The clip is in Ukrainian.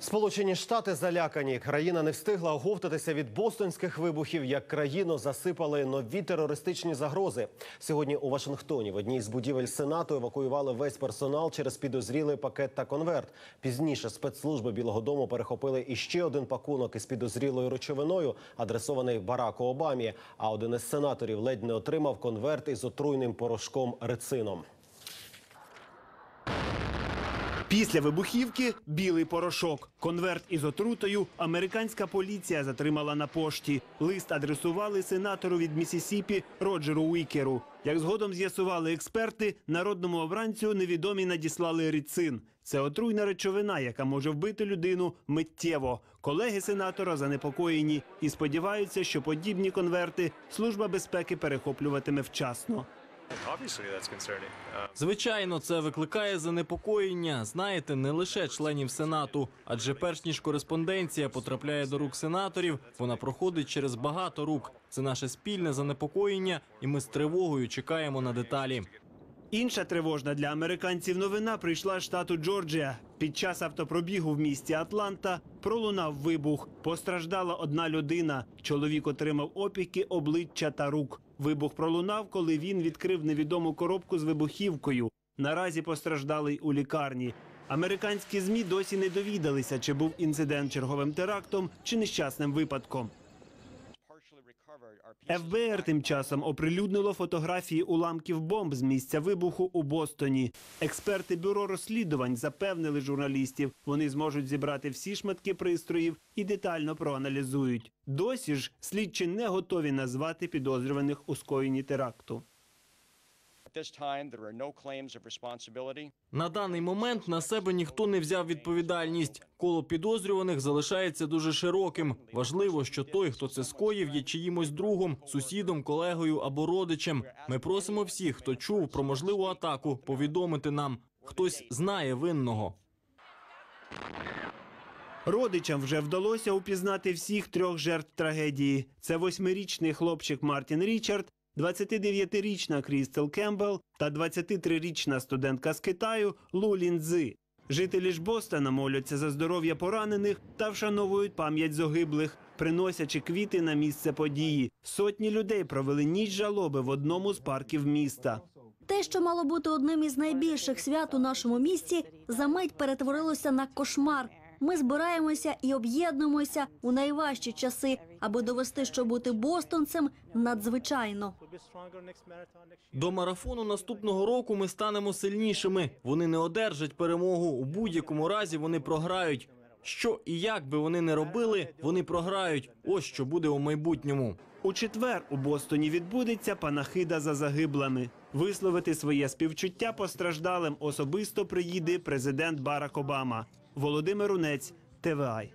Сполучені Штати залякані. Країна не встигла оговтатися від бостонських вибухів, як країну засипали нові терористичні загрози. Сьогодні у Вашингтоні в одній з будівель Сенату евакуювали весь персонал через підозрілий пакет та конверт. Пізніше спецслужби Білого Дому перехопили іще один пакунок із підозрілою речовиною, адресований Бараку Обамі. А один із сенаторів ледь не отримав конверт із отруйним порошком рецином. Після вибухівки білий порошок. Конверт із отрутою американська поліція затримала на пошті. Лист адресували сенатору від Місісіпі Роджеру Уікеру. Як згодом з'ясували експерти, народному обранцю невідомі надіслали ріцин. Це отруйна речовина, яка може вбити людину миттєво. Колеги сенатора занепокоєні і сподіваються, що подібні конверти служба безпеки перехоплюватиме вчасно. Uh, Звичайно, це викликає занепокоєння. Знаєте, не лише членів сенату, адже перш ніж кореспонденція потрапляє до рук сенаторів, вона проходить через багато рук. Це наше спільне занепокоєння, і ми з тривогою чекаємо на деталі. Інша тривожна для американців новина прийшла з штату Джорджія. Під час автопробігу в місті Атланта пролунав вибух. Постраждала одна людина. Чоловік отримав опіки обличчя та рук. Вибух пролунав, коли він відкрив невідому коробку з вибухівкою. Наразі постраждалий у лікарні. Американські змі досі не довідалися, чи був інцидент черговим терактом чи нещасним випадком. ФБР тим часом оприлюднило фотографії уламків бомб з місця вибуху у Бостоні. Експерти бюро розслідувань запевнили журналістів, вони зможуть зібрати всі шматки пристроїв і детально проаналізують. Досі ж слідчі не готові назвати підозрюваних у скоєнні теракту. На даний момент на себе ніхто не взяв відповідальність. Коло підозрюваних залишається дуже широким. Важливо, що той, хто це скоїв, є чиїмось другом, сусідом, колегою або родичем. Ми просимо всіх, хто чув про можливу атаку, повідомити нам. Хтось знає винного. Родичам вже вдалося упізнати всіх трьох жертв трагедії. Це восьмирічний хлопчик Мартін Річард, 29-річна Крістел Кембл та 23-річна студентка з Китаю Лу Ліндзи. Жителі ж Бостона моляться за здоров'я поранених та вшановують пам'ять загиблих, приносячи квіти на місце події. Сотні людей провели ніч жалоби в одному з парків міста. Те, що мало бути одним із найбільших свят у нашому місті, за мить перетворилося на кошмар. Ми збираємося і об'єднуємося у найважчі часи, аби довести, що бути бостонцем надзвичайно. До марафону наступного року ми станемо сильнішими. Вони не одержать перемогу. У будь-якому разі вони програють. Що і як би вони не робили, вони програють. Ось що буде у майбутньому. У четвер у Бостоні відбудеться панахида за загиблими. Висловити своє співчуття постраждалим особисто приїде президент Барак Обама. Володимир Унець, ТВАЙ.